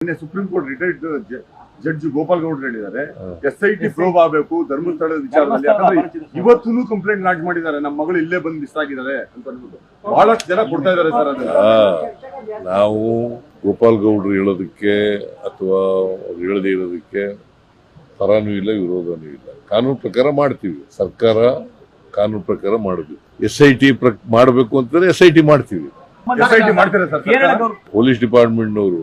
ನಿನ್ನೆ supreme court retired judge Gopal ಗೌಡ್ರು ಹೇಳಿದ್ದಾರೆ. ಎಸ್ ಐ ಟಿ ಪ್ರೋಬ್ ಆಗಬೇಕು ಧರ್ಮಸ್ಥಳದ ವಿಚಾರದಲ್ಲಿ. ಯಾಕಂದ್ರೆ ಇವತ್ತೂ ಕಂಪ್ಲೇಂಟ್ ಲಾಂಚ್ ಮಾಡಿದ್ದಾರೆ. ನಮ್ಮ ಮಗಳು ಇಲ್ಲೇ ಬಂದು ಮಿಸ್ ಆಗಿದ್ದಾರೆ ಅಂತ ಅಂದ್ಬಿಟ್ಟು ಬಹಳಷ್ಟು ಜನ ಕೊಡ್ತಾ ಇದ್ದಾರೆ ಸರ್ ಅದನ್ನ. ನಾವು ಗೋಪಾಲ್ ಗೌಡ್ರು ಹೇಳೋದಕ್ಕೆ ಅಥವಾ ಅವ್ರು ಹೇಳದೇ ಇರೋದಕ್ಕೆ ಪರನೂ ಇಲ್ಲ ವಿರೋಧನೂ ಇಲ್ಲ. ಕಾನೂನು ಪ್ರಕಾರ ಮಾಡ್ತೀವಿ. ಸರ್ಕಾರ ಕಾನೂನು ಪ್ರಕಾರ ಮಾಡಬೇಕು. ಎಸ್ ಐ ಟಿ ಮಾಡಬೇಕು ಅಂತಂದ್ರೆ ಎಸ್ ಐ ಟಿ ಮಾಡ್ತೀವಿ. ಎಸ್ ಐ ಟಿ ಮಾಡ್ತಾರೆ? ಪೊಲೀಸ್ ಡಿಪಾರ್ಟ್ಮೆಂಟ್ನವರು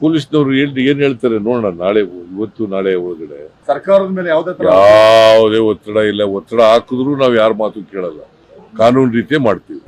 ಪೊಲೀಸ್ನವ್ರು ಏನ್ ಏನ್ ಹೇಳ್ತಾರೆ ನೋಡೋಣ ನಾಳೆ ಇವತ್ತು ನಾಳೆ ಒಳಗಡೆ. ಸರ್ಕಾರದ ಮೇಲೆ ಯಾವ್ದೇ ಒತ್ತಡ ಇಲ್ಲ. ಒತ್ತಡ ಹಾಕಿದ್ರು ನಾವು ಯಾರ ಮಾತು ಕೇಳಲ್ಲ. ಕಾನೂನು ರೀತಿಯೇ ಮಾಡ್ತೀವಿ.